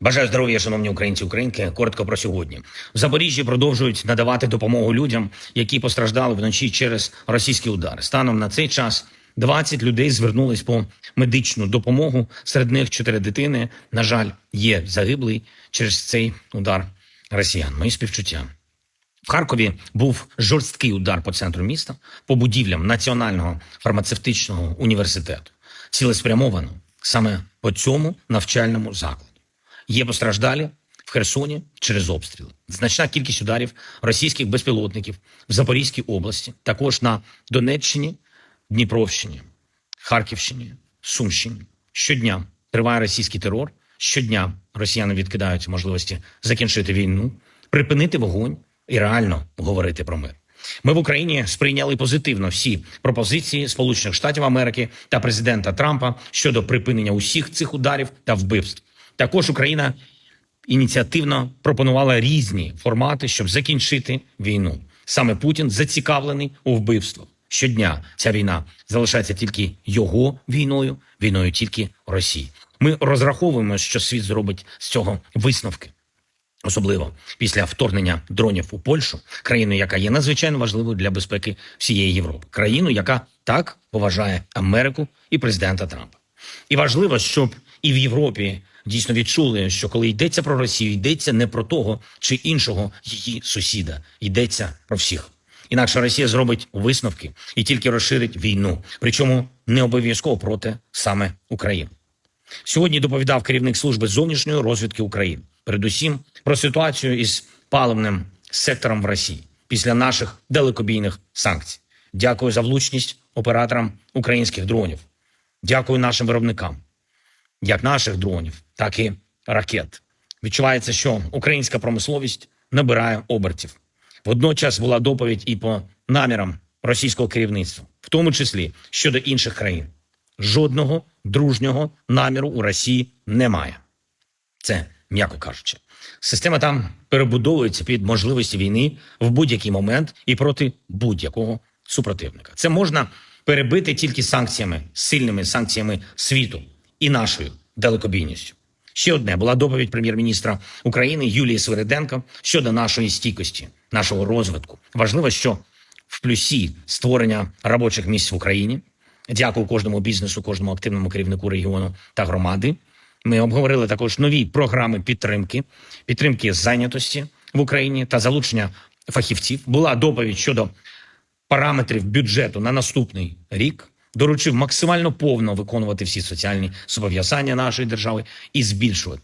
Бажаю здоров'я, шановні українці українки. Коротко про сьогодні. В Запоріжжі продовжують надавати допомогу людям, які постраждали вночі через російські удари. Станом на цей час 20 людей звернулись по медичну допомогу. Серед них 4 дитини. На жаль, є загиблий через цей удар росіян. Мої співчуття. В Харкові був жорсткий удар по центру міста, по будівлям Національного фармацевтичного університету. Цілеспрямовано саме по цьому навчальному закладу. Є постраждалі в Херсоні через обстріли. Значна кількість ударів російських безпілотників в Запорізькій області, також на Донеччині, Дніпровщині, Харківщині, Сумщині. Щодня триває російський терор. Щодня росіяни відкидають можливості закінчити війну, припинити вогонь і реально говорити про мир. Ми в Україні сприйняли позитивно всі пропозиції Сполучених Штатів Америки та президента Трампа щодо припинення усіх цих ударів та вбивств. Також Україна ініціативно пропонувала різні формати, щоб закінчити війну. Саме Путін зацікавлений у вбивствах. Щодня ця війна залишається тільки його війною, війною тільки Росії. Ми розраховуємо, що світ зробить з цього висновки. Особливо після вторгнення дронів у Польщу, країну, яка є надзвичайно важливою для безпеки всієї Європи, країну, яка так поважає Америку і президента Трампа. І важливо, щоб і в Європі дійсно відчули, що коли йдеться про Росію, йдеться не про того чи іншого її сусіда, йдеться про всіх. Інакше Росія зробить висновки і тільки розширить війну, причому не обов'язково проти саме України. Сьогодні доповідав керівник служби зовнішньої розвідки України, передусім про ситуацію із паливним сектором в Росії після наших далекобійних санкцій. Дякую за влучність операторам українських дронів. Дякую нашим виробникам, як наших дронів, так і ракет. Відчувається, що українська промисловість набирає обертів. Водночас була доповідь і по намірам російського керівництва, в тому числі щодо інших країн. Жодного дружнього наміру у Росії немає. Це м'яко кажучи. Система там перебудовується під можливості війни в будь-який момент і проти будь-якого супротивника. Це можна перебити тільки санкціями, сильними санкціями світу і нашою далекобійністю. Ще одне була доповідь прем'єр-міністра України Юлії Свириденко щодо нашої стійкості, нашого розвитку. Важливо, що в плюсі створення робочих місць в Україні. Дякую кожному бізнесу, кожному активному керівнику регіону та громади. Ми обговорили також нові програми підтримки, підтримки зайнятості в Україні та залучення фахівців. Була доповідь щодо параметрів бюджету на наступний рік. Доручив максимально повно виконувати всі соціальні зобов'язання нашої держави і збільшувати